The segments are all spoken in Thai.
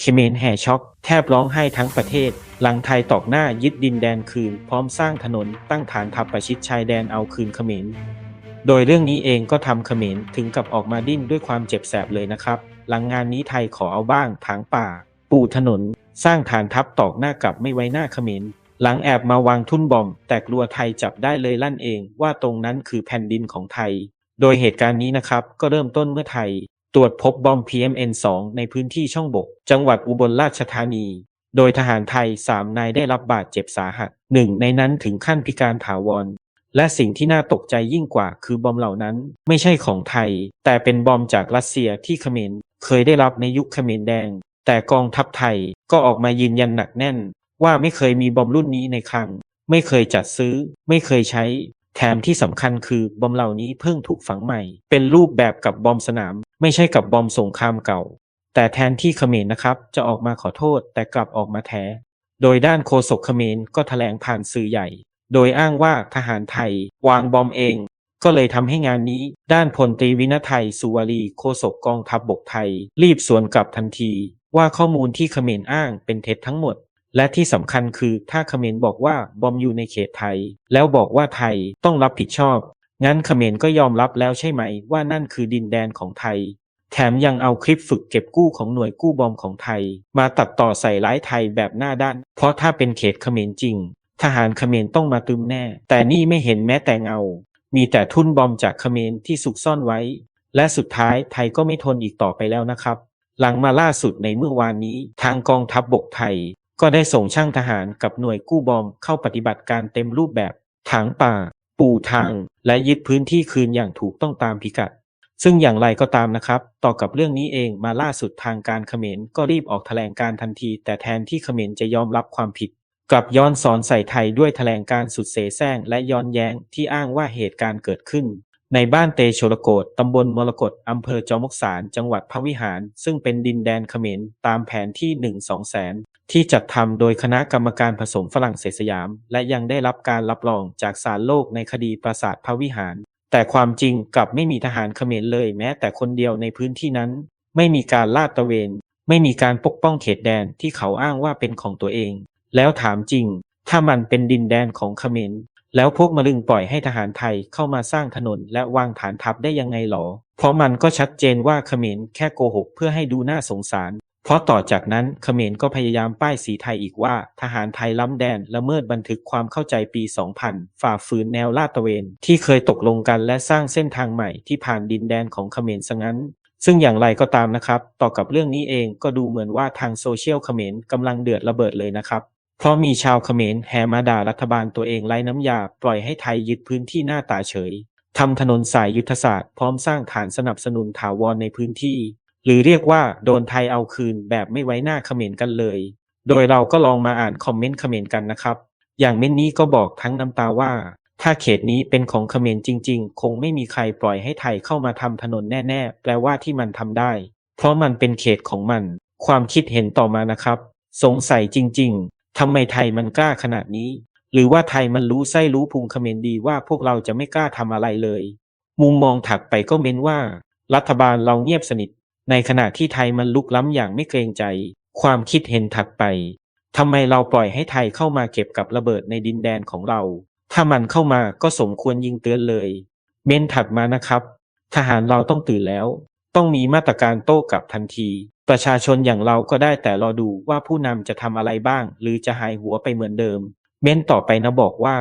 เขมรแห่ช็อก แทบร้องไห้ทั้งประเทศ หลังไทยตอกหน้ายึดดินแดนคืน พร้อมสร้างถนนตั้งฐานทัพประชิดชายแดนเอาคืนเขมร โดยเรื่องนี้เองก็ทำเขมรถึงกับออกมาดิ้นด้วยความเจ็บแสบเลยนะครับ หลังงานนี้ไทยขอเอาบ้างถางป่า ปูถนน สร้างฐานทัพตอกหน้ากลับไม่ไว้หน้าเขมร หลังแอบมาวางทุ่นบอม แต่กลัวไทยจับได้เลยลั่นเองว่าตรงนั้นคือแผ่นดินของไทย โดยเหตุการณ์นี้นะครับก็เริ่มต้นเมื่อไทย ตรวจพบบอม PMN2 ในพื้นที่ช่องบก จังหวัดอุบลราชธานี โดยทหารไทย 3 นายได้รับบาดเจ็บสาหัสหนึ่งในนั้นถึงขั้นพิการถาวร และสิ่งที่น่าตกใจยิ่งกว่าคือบอมเหล่านั้น ไม่ใช่ของไทย แต่เป็นบอมจากรัสเซียที่เขมรเคยได้รับในยุคเขมรแดง แต่กองทัพไทยก็ออกมายืนยันหนักแน่น ว่าไม่เคยมีบอมรุ่นนี้ในคลัง ไม่เคยจัดซื้อ ไม่เคยใช้ แถมที่สำคัญคือบอมเหล่านี้เพิ่งถูกฝังใหม่ เป็นรูปแบบกับบอมสนาม ไม่ใช่กับบอมสงครามเก่า แต่แทนที่เขมรนะครับ จะออกมาขอโทษแต่กลับออกมาแท้ โดยด้านโฆษกเขมรก็แถลงผ่านสื่อใหญ่ โดยอ้างว่าทหารไทยวางบอมเอง ก็เลยทำให้งานนี้ ด้านพลตรีวินไทยสุวารีโฆษกกองทัพบบกไทย รีบสวนกลับทันที ว่าข้อมูลที่เขมรอ้างเป็นเท็จทั้งหมด และที่สำคัญคือถ้าเขมรบอกว่าบอมอยู่ในเขตไทย แล้วบอกว่าไทยต้องรับผิดชอบ งั้นเขมรก็ยอมรับแล้วใช่ไหม ว่านั่นคือดินแดนของไทย แถมยังเอาคลิปฝึกเก็บกู้ของหน่วยกู้บอมของไทย มาตัดต่อใส่ร้ายไทยแบบหน้าด้าน เพราะถ้าเป็นเขตเขมรจริง ทหารเขมรต้องมาตึมแน่ แต่นี่ไม่เห็นแม้แต่เงา มีแต่ทุ่นบอมจากเขมรที่ซุกซ่อนไว้ และสุดท้ายไทยก็ไม่ทนอีกต่อไปแล้วนะครับหลังมาล่าสุดในเมื่อวานนี้ทางกองทัพบบกไทย ก็ได้ส่งช่างทหารกับหน่วยกู้บอมเข้าปฏิบัติการเต็มรูปแบบถางป่า ปูทาง และยึดพื้นที่คืนอย่างถูกต้องตามพิกัด ซึ่งอย่างไรก็ตามนะครับ ต่อกับเรื่องนี้เองมาล่าสุดทางการเขมรก็รีบออกแถลงการทันที แต่แทนที่เขมรจะยอมรับความผิด กลับย้อนสอนใส่ไทยด้วยแถลงการสุดเสแสร้งและย้อนแย้งที่อ้างว่าเหตุการณ์เกิดขึ้น ในบ้านเตโชรโกตตำบลมรกตอำเภอจอมกสาร จังหวัดพระวิหาร ซึ่งเป็นดินแดนเขมรตามแผนที่ 1 2แสน ที่จัดทำโดยคณะกรรมการผสมฝรั่งเศสสยาม และยังได้รับการรับรองจากศาลโลกในคดีปราสาทพระวิหาร แต่ความจริงกลับไม่มีทหารเขมรเลยแม้แต่คนเดียวในพื้นที่นั้น ไม่มีการลาดตระเวน ไม่มีการปกป้องเขตแดนที่เขาอ้างว่าเป็นของตัวเอง แล้วถามจริง ถ้ามันเป็นดินแดนของเขมร แล้วพวกมะลึงปล่อยให้ทหารไทยเข้ามาสร้างถนนและวางฐานทัพได้ยังไงหรอ เพราะมันก็ชัดเจนว่าเขมรแค่โกหกเพื่อให้ดูน่าสงสาร เพราะต่อจากนั้นเขมรก็พยายามป้ายสีไทยอีกว่า ทหารไทยล้ำแดนละเมิดบันทึกความเข้าใจปี 2000 ฝ่าฝืนแนวลาดตระเวน ที่เคยตกลงกันและสร้างเส้นทางใหม่ที่ผ่านดินแดนของเขมรซะงั้นซึ่งอย่างไรก็ตามนะครับ ต่อกับเรื่องนี้เองก็ดูเหมือนว่าทางโซเชียลเขมรกำลังเดือดระเบิดเลยนะครับ เพราะมีชาวเขมรแห่มาด่ารัฐบาลตัวเองไร้น้ำยา ปล่อยให้ไทยยึดพื้นที่หน้าตาเฉยทำถนนสายยุทธศาสตร์พร้อมสร้างฐานสนับสนุนถาวรในพื้นที่ หรือเรียกว่าโดนไทยเอาคืนแบบไม่ไว้หน้าเขมรกันเลย โดยเราก็ลองมาอ่านคอมเมนต์เขมรกันนะครับ อย่างเม้นนี้ก็บอกทั้งน้ำตาว่า ถ้าเขตนี้เป็นของเขมรจริง ๆ คงไม่มีใครปล่อยให้ไทยเข้ามาทำถนนแน่ๆ แปลว่าที่มันทำได้ เพราะมันเป็นเขตของมัน ความคิดเห็นต่อมานะครับ สงสัยจริง ๆ ทำไมไทยมันกล้าขนาดนี้ หรือว่าไทยมันรู้ไส้รู้พุงเขมรดีว่าพวกเราจะไม่กล้าทำอะไรเลย มุมมองถักไปก็เม้นว่า รัฐบาลเราเงียบสนิท ในขณะที่ไทยมันลุกล้ำอย่างไม่เกรงใจ ความคิดเห็นถักไปทำไมเราปล่อยให้ไทยเข้ามาเก็บกับระเบิดในดินแดนของเรา ถ้ามันเข้ามาก็สมควรยิงเตือนเลย เม้นถัดมานะครับ ทหารเราต้องตื่นแล้ว ต้องมีมาตรการโต้กลับทันที ประชาชนอย่างเราก็ได้แต่รอดูว่าผู้นำจะทำอะไรบ้าง หรือจะหายหัวไปเหมือนเดิม เม้นต่อไปนะบอกว่า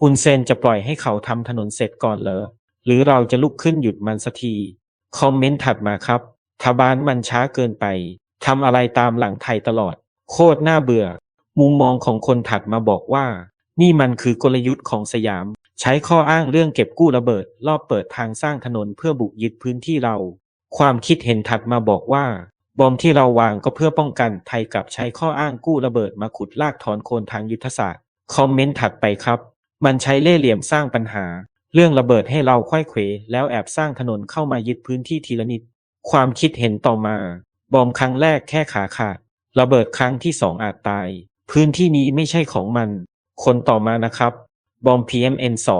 ฮุนเซนจะปล่อยให้เขาทำถนนเสร็จก่อนเหรอหรือเราจะลุกขึ้นหยุดมันสักทีคอมเมนต์ถัดมาครับทบานมันช้าเกินไปทำอะไรตามหลังไทยตลอด โคตรน่าเบื่อ มุมมองของคนถัดมาบอกว่า นี่มันคือกลยุทธ์ของสยาม ใช้ข้ออ้างเรื่องเก็บกู้ระเบิดรอบเปิดทางสร้างถนนเพื่อบุกยึดพื้นที่เรา ความคิดเห็นถัดมาบอกว่า บอมที่เราวางก็เพื่อป้องกัน ไทยกับใช้ข้ออ้างกู้ระเบิดมาขุดลากถอนโคนทางยุทธศาสตร์ คอมเมนต์ถัดไปครับ มันใช้เล่ห์เหลี่ยมสร้างปัญหา เรื่องระเบิดให้เราค่อยเขวแล้วแอบสร้างถนนเข้ามายึดพื้นที่ทีละนิด ความคิดเห็นต่อมา บอมครั้งแรกแค่ขาขาด ระเบิดครั้งที่สองอาจตาย พื้นที่นี้ไม่ใช่ของมัน คนต่อมานะครับ บอม PMN2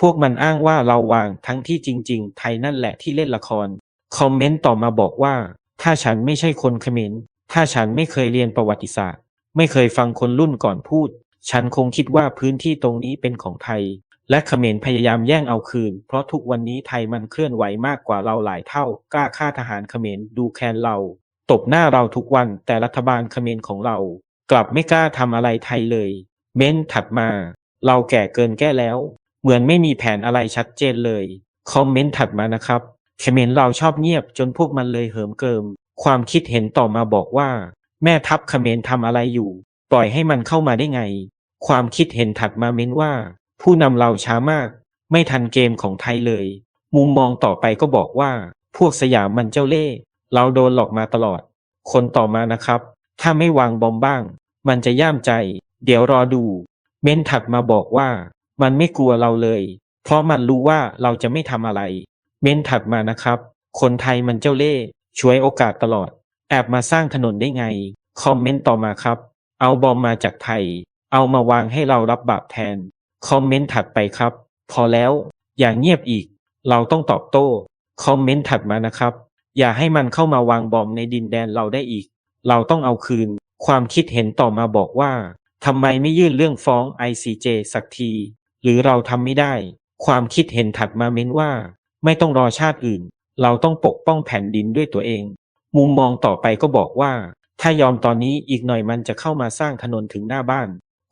พวกมันอ้างว่าเราวางทั้งที่จริง ๆ ไทยนั่นแหละที่เล่นละคร คอมเมนต์ต่อมาบอกว่า ถ้าฉันไม่ใช่คนเขมร ถ้าฉันไม่เคยเรียนประวัติศาสตร์ ไม่เคยฟังคนรุ่นก่อนพูด ฉันคงคิดว่าพื้นที่ตรงนี้เป็นของไทย และเขมรพยายามแย่งเอาคืน เพราะทุกวันนี้ไทยมันเคลื่อนไหวมากกว่าเราหลายเท่า กล้าฆ่าทหารเขมรดูแคลนเรา ตบหน้าเราทุกวัน แต่รัฐบาลเขมรของเรา กลับไม่กล้าทำอะไรไทยเลย เม้นถัดมา เราแก่เกินแก้แล้ว เหมือนไม่มีแผนอะไรชัดเจนเลย คอมเมนต์ถัดมานะครับ เขมรเราชอบเงียบจนพวกมันเลยเหิมเกิม ความคิดเห็นต่อมาบอกว่า แม่ทัพเขมรทำอะไรอยู่ ปล่อยให้มันเข้ามาได้ไง ความคิดเห็นถัดมาเม้นว่า ผู้นำเราช้ามาก ไม่ทันเกมของไทยเลย มุมมองต่อไปก็บอกว่า พวกสยามมันเจ้าเล่ห์เราโดนหลอกมาตลอด คนต่อมานะครับ ถ้าไม่วางบอมบ้าง มันจะย่ามใจ เดี๋ยวรอดู เม้นถัดมาบอกว่า มันไม่กลัวเราเลย เพราะมันรู้ว่าเราจะไม่ทำอะไร เม้นถัดมานะครับ คนไทยมันเจ้าเล่ห์ช่วยโอกาสตลอด แอบมาสร้างถนนได้ไง คอมเมนต์ต่อมาครับ เอาบอมมาจากไทย เอามาวางให้เรารับบาปแทน คอมเมนต์ถัดไปครับ พอแล้ว อย่าเงียบอีก เราต้องตอบโต้ คอมเมนต์ถัดมานะครับ อย่าให้มันเข้ามาวางบอมในดินแดนเราได้อีก เราต้องเอาคืน ความคิดเห็นต่อมาบอกว่าทำไมไม่ยื่นเรื่องฟ้อง ICJ สักที หรือเราทำไม่ได้ ความคิดเห็นถัดมาเม้นว่า ไม่ต้องรอชาติอื่น เราต้องปกป้องแผ่นดินด้วยตัวเอง มุมมองต่อไปก็บอกว่า ถ้ายอมตอนนี้อีกหน่อยมันจะเข้ามาสร้างถนนถึงหน้าบ้าน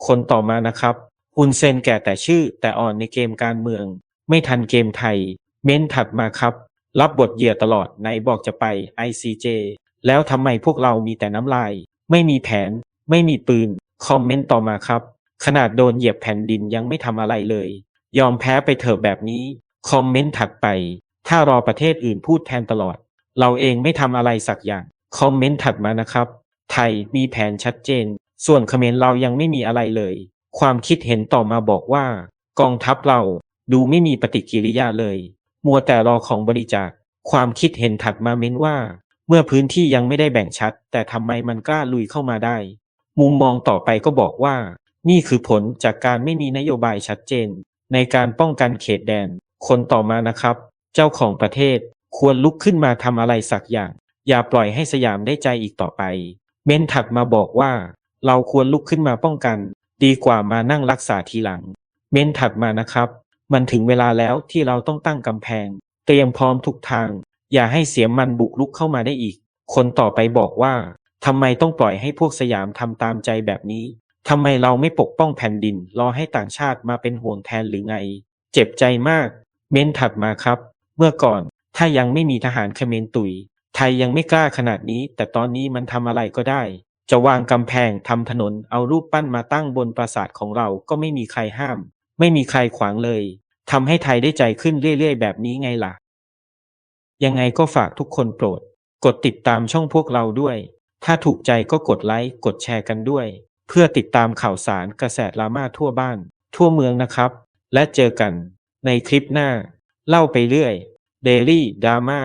คนต่อมานะครับฮุนเซนแก่แต่ชื่อแต่อ่อนในเกมการเมือง ไม่ทันเกมไทย เม้นถัดมาครับ รับบทเหยื่อตลอดไหนบอกจะไป ICJ แล้วทำไมพวกเรามีแต่น้ำลาย ไม่มีแผน ไม่มีปืน คอมเมนต์ต่อมาครับ ขนาดโดนเหยียบแผ่นดินยังไม่ทำอะไรเลย ยอมแพ้ไปเถอะแบบนี้ คอมเมนต์ถัดไป ถ้ารอประเทศอื่นพูดแทนตลอด เราเองไม่ทำอะไรสักอย่าง คอมเมนต์ถัดมานะครับ ไทยมีแผนชัดเจน ส่วนเขมรเรายังไม่มีอะไรเลย ความคิดเห็นต่อมาบอกว่า กองทัพเราดูไม่มีปฏิกิริยาเลย มัวแต่รอของบริจาค ความคิดเห็นถัดมาเม้นว่า เมื่อพื้นที่ยังไม่ได้แบ่งชัด แต่ทำไมมันกล้าลุยเข้ามาได้ มุมมองต่อไปก็บอกว่า นี่คือผลจากการไม่มีนโยบายชัดเจน ในการป้องกันเขตแดน คนต่อมานะครับ เจ้าของประเทศควรลุกขึ้นมาทำอะไรสักอย่าง อย่าปล่อยให้สยามได้ใจอีกต่อไป เม้นถัดมาบอกว่า เราควรลุกขึ้นมาป้องกัน ดีกว่ามานั่งรักษาทีหลัง เม้นถัดมานะครับ มันถึงเวลาแล้วที่เราต้องตั้งกำแพง เตรียมพร้อมทุกทาง อย่าให้เสียมันบุกลุกเข้ามาได้อีก คนต่อไปบอกว่าทำไมต้องปล่อยให้พวกสยามทำตามใจแบบนี้ทำไมเราไม่ปกป้องแผ่นดินรอให้ต่างชาติมาเป็นห่วงแทนหรือไง เจ็บใจมาก เม้นถัดมาครับ เมื่อก่อนถ้ายังไม่มีทหารเขมรตุย ไทยยังไม่กล้าขนาดนี้ แต่ตอนนี้มันทำอะไรก็ได้ จะวางกำแพงทำถนนเอารูปปั้นมาตั้งบนปราสาทของเราก็ไม่มีใครห้าม ไม่มีใครขวางเลยทำให้ไทยได้ใจขึ้นเรื่อยๆ แบบนี้ไงล่ะ ยังไงก็ฝากทุกคนโปรด กดติดตามช่องพวกเราด้วย ถ้าถูกใจก็กดไลค์กดแชร์กันด้วย เพื่อติดตามข่าวสารกระแสดราม่าทั่วบ้าน ทั่วเมืองนะครับ และเจอกัน ในคลิปหน้า เล่าไปเรื่อย Daily Drama